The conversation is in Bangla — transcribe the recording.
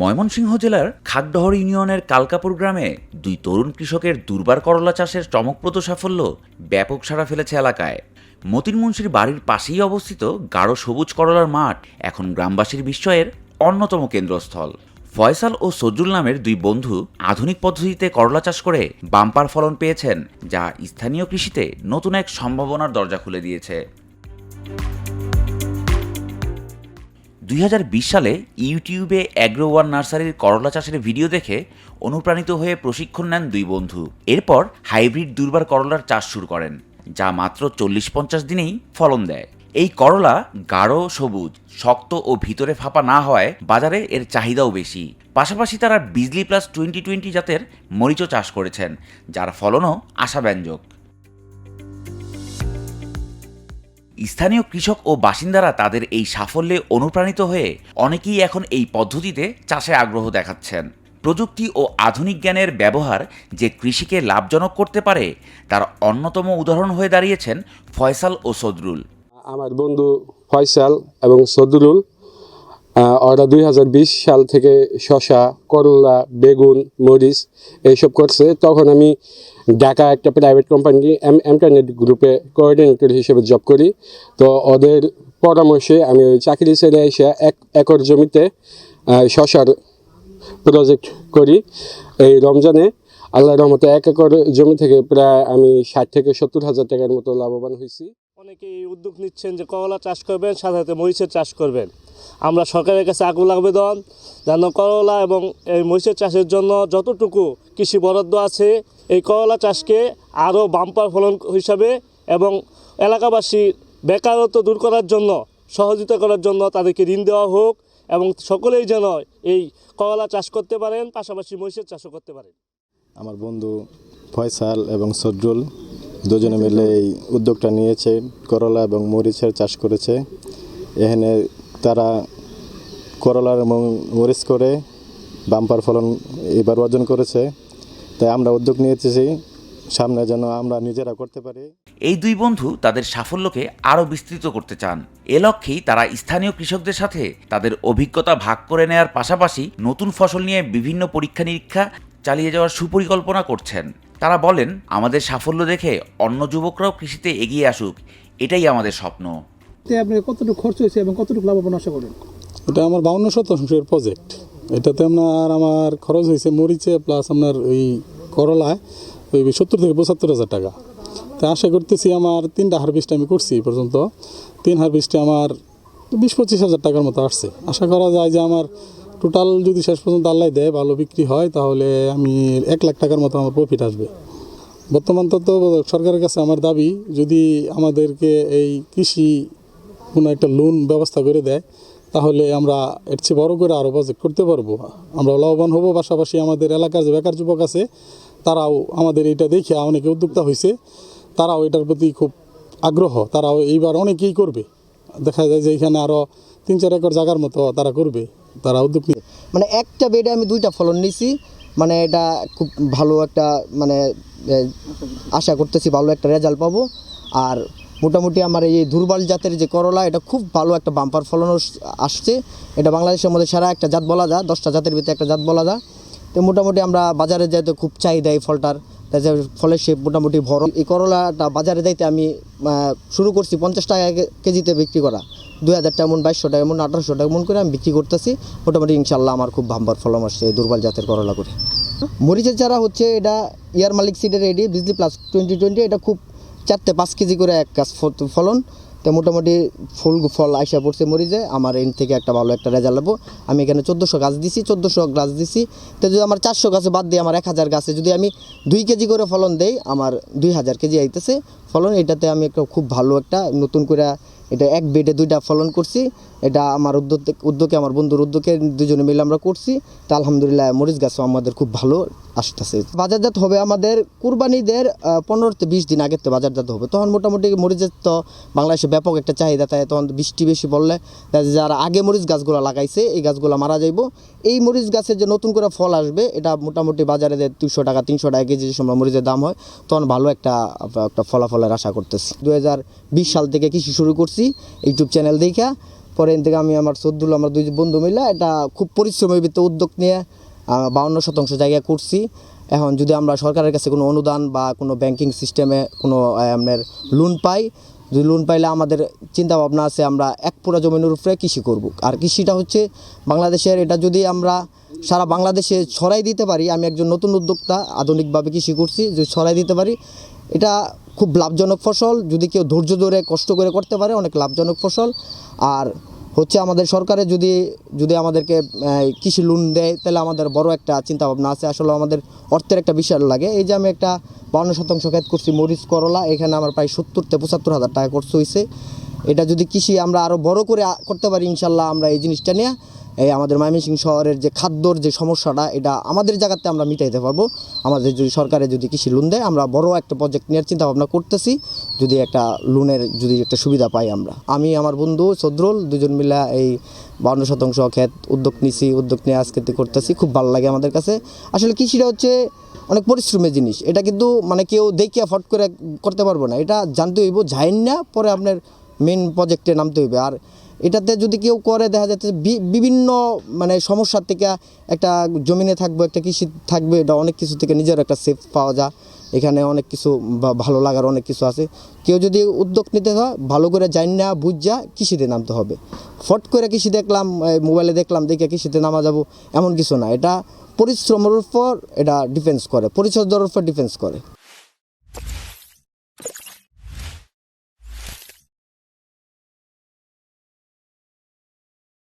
ময়মনসিংহ জেলার খাগডহর ইউনিয়নের কালকাপুর গ্রামে দুই তরুণ কৃষকের দুর্বার করলা চাষের চমকপ্রদ সাফল্য ব্যাপক সাড়া ফেলেছে এলাকায়। মতিন মুন্সির বাড়ির পাশেই অবস্থিত গাঢ় সবুজ করলার মাঠ এখন গ্রামবাসীর বিস্ময়ের অন্যতম কেন্দ্রস্থল। ফয়সাল ও সজ্জুল নামের দুই বন্ধু আধুনিক পদ্ধতিতে করলা চাষ করে বাম্পার ফলন পেয়েছেন, যা স্থানীয় কৃষিতে নতুন এক সম্ভাবনার দরজা খুলে দিয়েছে। দুই হাজার বিশ সালে ইউটিউবে অ্যাগ্রো ওয়ান নার্সারির করলা চাষের ভিডিও দেখে অনুপ্রাণিত হয়ে প্রশিক্ষণ নেন দুই বন্ধু। এরপর হাইব্রিড দুর্বার করলার চাষ শুরু করেন, যা মাত্র চল্লিশ পঞ্চাশ দিনেই ফলন দেয়। এই করলা গাঢ়, সবুজ, শক্ত ও ভিতরে ফাঁপা না হওয়ায় বাজারে এর চাহিদাও বেশি। পাশাপাশি তারা বিজলি প্লাস টোয়েন্টি টোয়েন্টি জাতের মরিচও চাষ করেছেন, যার ফলনও আশাব্যঞ্জক। স্থানীয় কৃষক ও বাসিন্দারা তাদের এই সাফল্যে অনুপ্রাণিত হয়ে অনেকেই এখন এই পদ্ধতিতে চাষে আগ্রহ দেখাচ্ছেন। প্রযুক্তি ও আধুনিক জ্ঞানের ব্যবহার যে কৃষিকে লাভজনক করতে পারে, তার অন্যতম উদাহরণ হয়ে দাঁড়িয়েছেন ফয়সাল ও সদরুল। আমার বন্ধু ফয়সাল এবং সদরুল ওরা দুই হাজার বিশ সাল থেকে শশা করলা, বেগুন, মরিচ এইসব করছে। তখন আমি ঢাকা একটা প্রাইভেট কোম্পানি এমটারনেট গ্রুপে কোঅর্ডিনেটর হিসেবে জব করি। তো ওদের পরামর্শে আমি ওই চাকরি ছেড়ে এসে এক একর জমিতে শশার প্রজেক্ট করি এই রমজানে। আল্লাহ রহমতে এক একর জমি থেকে প্রায় আমি ষাট থেকে সত্তর হাজার টাকার মতো লাভবান হয়েছি। অনেকেই উদ্যোগ নিচ্ছেন যে করলা চাষ করবেন সাধারণত মরিচের চাষ করবেন। আমরা সরকারের কাছে আকুল আবেদন যেন করলা এবং এই মরিচের চাষের জন্য যতটুকু কৃষি বরাদ্দ আছে, এই করলা চাষকে আরও বাম্পার ফলন হিসাবে এবং এলাকাবাসী বেকারত্ব দূর করার জন্য, সহযোগিতা করার জন্য তাদেরকে ঋণ দেওয়া হোক এবং সকলেই যেন এই করলা চাষ করতে পারেন, পাশাপাশি মরিচের চাষও করতে পারেন। আমার বন্ধু ফয়সাল এবং সজ্জুল দুজনে মিলে এই উদ্যোগটা নিয়েছে। করলা এবং মরিচের চাষ করেছে। এখানে তারা করলার মরিচ করে বাম্পার ফলন এবার অর্জন করেছে। তাই আমরা উদ্যোগ নিয়েছি সামনে যেন আমরা নিজেরা করতে পারি। এই দুই বন্ধু তাদের সাফল্যকে আরও বিস্তৃত করতে চান। এ লক্ষ্যেই তারা স্থানীয় কৃষকদের সাথে তাদের অভিজ্ঞতা ভাগ করে নেয়ার পাশাপাশি নতুন ফসল নিয়ে বিভিন্ন পরীক্ষা নিরীক্ষা চালিয়ে যাওয়ার সুপরিকল্পনা করছেন। তারা বলেন, আমাদের সাফল্য দেখে অন্য যুবকরাও কৃষিতে এগিয়ে আসুক। এটাই আমাদের স্বপ্ন। এতে আপনার কতটুকু খরচ হয়েছে এবং কতটুকু লাভবান আশা করেন? এটা আমার বাউন্ন শতাংশের প্রজেক্ট এটাতে আপনার আমার খরচ হয়েছে মরিচে প্লাস আপনার ওই করলায় ওই সত্তর থেকে পঁচাত্তর হাজার টাকা। তা আশা করতেছি আমার তিনটা হারভেস্ট আমি করছি এই পর্যন্ত। তিন হারভেস্টে আমার বিশ পঁচিশ হাজার টাকার মতো আসছে। আশা করা যায় যে আমার টোটাল যদি শেষ পর্যন্ত আল্লাহ দেয়, ভালো বিক্রি হয়, তাহলে আমি এক লাখ টাকার মতো আমার প্রফিট আসবে। বর্তমান তো তো সরকারের কাছে আমার দাবি, যদি আমাদেরকে এই কৃষি কোনো একটা লোন ব্যবস্থা করে দেয়, তাহলে আমরা এর চেয়ে বড় করে আরও প্রজেক্ট করতে পারব। আমরা লাভবান হব, পাশাপাশি আমাদের এলাকার যে বেকার যুবক আছে, তারাও আমাদের এটা দেখে অনেকে উদ্যোক্তা হয়েছে তারাও এটার প্রতি খুব আগ্রহ, তারাও এইবার অনেকেই করবে। দেখা যায় যে এখানে আরও তিন চার একর জায়গার মতো তারা করবে, তারা উদ্যোগ নিয়ে মানে একটা বেডে আমি দুইটা ফলন নিছি মানে এটা খুব ভালো একটা মানে আশা করতেছি ভালো একটা রেজাল্ট পাবো, আর মোটামুটি আমার এই দুর্বল জাতের যে করলা, এটা খুব ভালো একটা বাম্পার ফলন আসছে। এটা বাংলাদেশের মধ্যে সারা একটা জাত বলা যায়, দশটা জাতের ভিতরে একটা জাত বলা যায়। তো মোটামুটি আমরা বাজারে যাইতে খুব চাহিদা এই ফলটার যে ফলের শেপ মোটামুটি বড়। এই করলাটা বাজারে যাইতে আমি শুরু করছি পঞ্চাশ টাকা কেজিতে বিক্রি করা। দুই হাজার টাকা এমন বাইশশো টাকা এমন আঠারোশো টাকা এমন করে আমি বিক্রি করতেছি। মোটামুটি ইনশাল্লাহ আমার খুব ভাম্বার ফলন আসছে এই দুর্বল জাতের করলা করে। মরিচের চারা হচ্ছে এটা ইয়ার মালিক সিডের AD Bijli plus twenty twenty এটা খুব চারটে পাঁচ কেজি করে এক গাছ ফলন। তো মোটামুটি ফুল ফল আইসা পড়ছে মরিজে আমার এন থেকে একটা ভালো একটা রেজাল্ট নেব আমি এখানে চোদ্দোশো গাছ দিছি, চোদ্দোশো গাছ দিছি। তো যদি আমার চারশো গাছে বাদ দিয়ে আমার এক হাজার গাছে যদি আমি দুই কেজি করে ফলন দেই, আমার দুই হাজার কেজি আইতেছে। ফলন এটাতে আমি একটা খুব ভালো একটা নতুন করে এটা এক বেডে দুইটা ফলন করছি। এটা আমার উদ্যোগ উদ্যোগে, আমার বন্ধুর উদ্যোগে দুজনে মিলে আমরা করছি। তা আলহামদুলিল্লাহ মরিচ গাছও আমাদের খুব ভালো আসতেছে। বাজারজাত হবে আমাদের কুরবানিদের পনেরো থেকে বিশ দিন আগের থেকে বাজারজাত হবে। তখন মোটামুটি মরিচের তো বাংলাদেশে ব্যাপক একটা চাহিদা তাই তখন বৃষ্টি বেশি তাই যারা আগে মরিচ গাছগুলো লাগাইছে, এই গাছগুলো মারা যাইব। এই মরিচ গাছের যে নতুন করে ফল আসবে, এটা মোটামুটি বাজারে দুশো টাকা, তিনশো টাকা কেজি যে সময় মরিচের দাম হয়, তখন ভালো একটা একটা ফলাফলের আশা করতেছি। দু হাজার বিশ সাল থেকে কৃষি শুরু করছি, ইউটিউব চ্যানেল দেখা পরে থেকে আমি আমার সদ্দুল, আমার দুই বন্ধু মিলে এটা খুব পরিশ্রমের ভিত্তিতে উদ্যোগ নিয়ে বাউন্ন শতাংশ জায়গা করছি। এখন যদি আমরা সরকারের কাছে কোনো অনুদান বা কোনো ব্যাংকিং সিস্টেমে কোনো আপনার লোন পাই, যদি লোন পাইলে আমাদের চিন্তা ভাবনা আছে আমরা এক পুরা জমিনের উপরে কৃষি করব। আর কৃষিটা হচ্ছে বাংলাদেশের, এটা যদি আমরা সারা বাংলাদেশে ছড়াই দিতে পারি, আমি একজন নতুন উদ্যোক্তা, আধুনিকভাবে কৃষি করছি, যদি ছড়াই দিতে পারি, এটা খুব লাভজনক ফসল। যদি কেউ ধৈর্য ধরে, কষ্ট করে করতে পারে, অনেক লাভজনক ফসল। আর হচ্ছে আমাদের সরকারে যদি যদি আমাদেরকে কৃষি লোন দেয়, তাহলে আমাদের বড় একটা চিন্তা ভাবনা আছে। আসলে আমাদের অর্থের একটা বিশাল লাগে। এই যে আমি একটা বাউন্ন শতাংশ ক্ষেত করছি, মরিচ, করলা, এখানে আমার প্রায় সত্তর থেকে পঁচাত্তর হাজার টাকা খরচ হয়েছে এটা যদি কৃষি আমরা আরও বড় করে করতে পারি, ইনশাল্লাহ আমরা এই জিনিসটা নিয়ে এই আমাদের ময়মনসিংহ শহরের যে খাদ্যর যে সমস্যাটা, এটা আমাদের জায়গাতে আমরা মিটাইতে পারব। আমাদের যদি সরকারে যদি কৃষি লোন দেয়, আমরা বড় একটা প্রজেক্ট নেওয়ার চিন্তা ভাবনা করতেছি, যদি একটা লোনের যদি একটা সুবিধা পাই আমরা। আমি, আমার বন্ধু সদরুল, দুজন মিলা এই বাউন্ন শতাংশ ক্ষেত উদ্যোগ নিছি, উদ্যোগ নিয়ে আজকে করতেছি, খুব ভালো লাগে আমাদের কাছে। আসলে কৃষিটা হচ্ছে অনেক পরিশ্রমের জিনিস। এটা কিন্তু মানে কেউ দেখে ফট করে করতে পারব না। এটা জানতে হইব যাইন না পরে আপনার মেন প্রজেক্টে নামতে হইবে। আর এটাতে যদি কেউ করে, দেখা যাচ্ছে বিভিন্ন মানে সমস্যার থেকে একটা জমিনে থাকবে, একটা কৃষি থাকবে, এটা অনেক কিছু থেকে নিজের একটা সেফ পাওয়া যায়। এখানে অনেক কিছু ভালো লাগার অনেক কিছু আছে। কেউ যদি উদ্যোগ নিতে হয়, ভালো করে জান না বুঝা কৃষিতে নামতে হবে। ফট করে কৃষি দেখলাম মোবাইলে দেখলাম, দেখে কৃষিতে নামা যাব, এমন কিছু না। এটা পরিশ্রমের উপর এটা ডিফেন্স করে পরিচর্যার উপর ডিফেন্স করে।